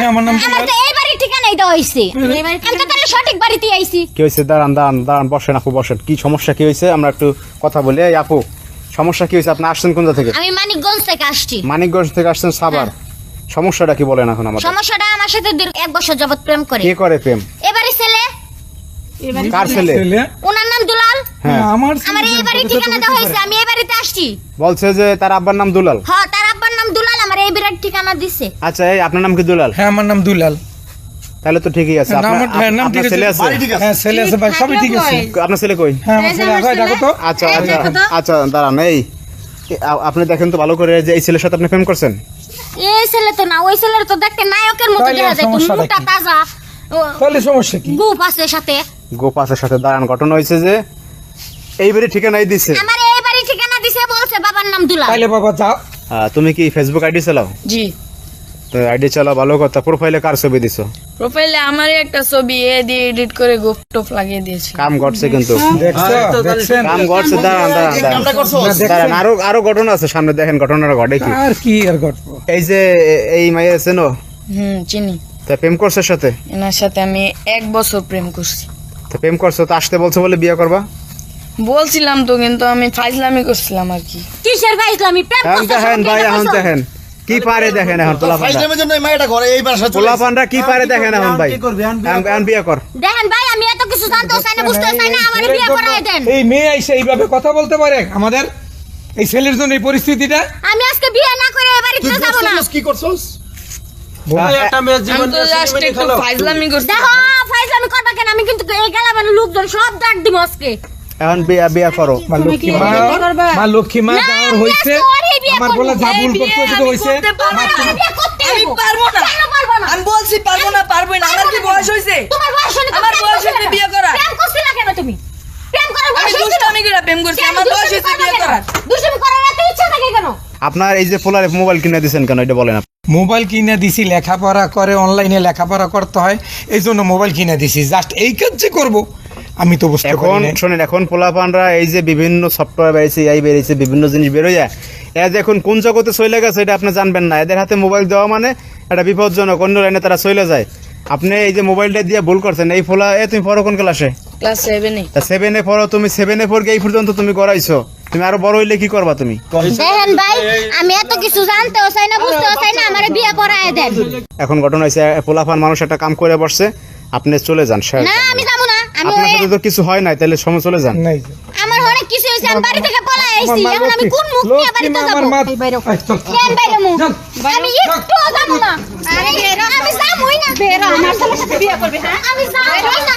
না? আমার নাম আমার তো এই বাড়ির ঠিকানাই দেওয়া হয়েছে আমি তো তাহলে সঠিক বাড়িতে আইছি। কি হয়েছে দাঁড়ান দাঁড়ান দাঁড়ান বসেন আপু বসেন। কি সমস্যা কি হয়েছে আমরা একটু কথা বলি। এই আপু সমস্যা কি হয়েছে আপনি আসছেন কোন থেকে? আমি মানিকগঞ্জ থেকে আসছি। মানিকগঞ্জ থেকে আসছেন সাবার সমস্যাটা কি বলেন এখন আমাদের? সমস্যাটা আমার সাথে দীর্ঘ এক বছর যাবত প্রেম করে। কে করে প্রেম? এবারে ছেলে? কার ছেলে? ছেলে? ওনার নাম দুলাল। হ্যাঁ। আমার আমার এই বাড়ির ঠিকানা দেওয়া হয়েছে আমি এই বাড়িতে আসছি। বলছে যে তার আব্বার নাম দুলাল আমার এই বাড়ির ঠিকানা দিছে। আচ্ছা এই আপনার নাম কি দুলাল? হ্যাঁ আমার নাম দুলাল। তাহলে তো ঠিকই আছে। হ্যাঁ, আপনার নাম- হ্যাঁ, আছে। ছেলে আছে? হ্যাঁ ছেলে আছে ভাই সবই ঠিক আছে। আপনার ছেলে কই? হ্যাঁ আমার ছেলে আগে দেখো তো। আচ্ছা আচ্ছা আচ্ছা দাঁড়ান এই আপনি দেখেন তো ভালো করে যে এই ছেলের সাথে আপনি প্রেম করছেন। এই ছেলে তো না ওই ছেলের তো দেখতে নায়কের মতো দেখা যায়। তো সমস্যাটা মোটা তাজা। তাহলে সমস্যা কি? গুপ আছে সাথে। গোপাসের সাথে। দাঁড়ান ঘটনা হয়েছে যে এইবারে ঠিকানাই দিছে। আমার এই বাড়ির ঠিকানা দিছে বলছে বাবার নাম দুলাল। তাইলে বাবা যাও। তুমি কি ফেসবুক আইডি চালাও? জি। তো আইডি চালাও ভালো কথা। প্রোফাইলে কার ছবি দিছো? প্রোফাইলে আমারই একটা ছবি এ দিয়ে এডিট করে গোপ টোপ লাগিয়ে দিয়েছি। কাম ঘটছে কিন্তু। দেখছ? দেখছেন। কাম ঘটছে দাঁড়ান দাঁড়ান দাঁড়ান। আরও আরও ঘটনা আছে সামনে দেখেন ঘটনাটা ঘটে কি। আর কি আর গল্প এই যে এই মাইয়া আছে নো? হুম চিনি। তা প্রেম করছে সাথে? এনার সাথে আমি এক বছর প্রেম করছি। তো প্রেম করছ তো আসতে বলছো বলে বিয়ে করবা? বলছিলাম তো কিন্তু আমি ফাইজলামি করছিলাম আর কি। কিসের ভাই ইসলামী প্রেম এখন করছ দেখেন ভাই এখন দেখেন কি পারে দেখেন এখন পোলাপানরা ফাইজলামের জন্য এই মায়েরা ঘরে এই বাসা চলে পোলাপানরা কি পারে দেখেন এখন ভাই। এখন- এখন বিয়ে কর। দেখেন ভাই আমি এত কিছু জানতেও চাই না বুঝতেও চাই না আমার বিয়ে করাই দেন। এই মেয়ে এসে এইভাবে কথা বলতে পারে আমাদের এই ছেলের জন্য এই পরিস্থিতিটা? আমি আজকে বিয়ে না করে এ বাড়িতে তুই যাব না। করছিস কি করছস? আমি তো জাস্ট একটু ফাইজলামি করছি। দেখো ফাইজ আমি করবা কেন? আমি কিন্তু এই গেলাম লোকজন সব ডাক দিব আজকে। এখন বিয়ে বিয়ে করো মা লক্ষ্মী মা মা লক্ষ্মী মা না, যাওয়ার আমি বিয়ে আমার। বলে যা এই ভুল বিয়ে করতে আমি না। আমি আমি। পারব না না আমি বলছি পারব না পারব না আমার কি বয়স হয়েছে তোমার বয়স তো আমার বয়স না। বিয়ে করার। প্রেম করছিলে কেন তুমি প্রেম করার বয়স? দুষ্টামি করে প্রেম করছি আমার বয়স বিয়ে করার? দুষ্টামি করার এত ইচ্ছা থাকে কেন আপনার এই যে পোলার মোবাইল কিনে দিয়েছেন কেন এটা বলেন। মোবাইল কিনে দিছি লেখাপড়া করে অনলাইনে লেখাপড়া করতে হয় এই জন্য মোবাইল কিনে দিছি জাস্ট এই কাজ যে করব আমি তো বুঝতে এখন। শোনেন এখন পোলাপানরা এই যে বিভিন্ন সফটওয়্যার বেরিয়েছে এই বেরিয়েছে বিভিন্ন জিনিস বেরোয় এরা যে এখন কোন জগতে চলে গেছে এটা আপনি জানবেন না। এদের হাতে মোবাইল দেওয়া মানে এটা বিপজ্জনক অন্য লাইনে তারা চলে যায়। আপনি এই যে মোবাইলটা দিয়ে ভুল করছেন এই ফোলা এ তুমি পড়ো কোন ক্লাসে ক্লাস সেভেনে সেভেনে পড়ো তুমি সেভেনে পড়ে এই পর্যন্ত তুমি করাইছো। তুমি আরও বড় হইলে কি করবা তুমি? দেখেন ভাই আমি এত কিছু জানতেও চাই না বুঝতেও চাই না আমার বিয়ে পড়ায় দেন। এখন ঘটনা হয়েছে পোলাপান মানুষ একটা কাম করে বসছে আপনি চলে যান না আমি যাব আপনার সাথে তো কিছু হয় নাই তাহলে সময় চলে যান। নাই। আমার অনেক কিছু হয়েছে আমি বাড়ি থেকে পলাই আইছি। এখন আমি কোন মুখ নিয়ে বাড়িতে মা যাব? আমার মা এই, চল, চল। কেন বাইরে মুখ আমি একটু যাব না। আরে আমি যাবোই না। বেরা আমার সাথে বিয়ে করবে হ্যাঁ? আমি যাবোই না।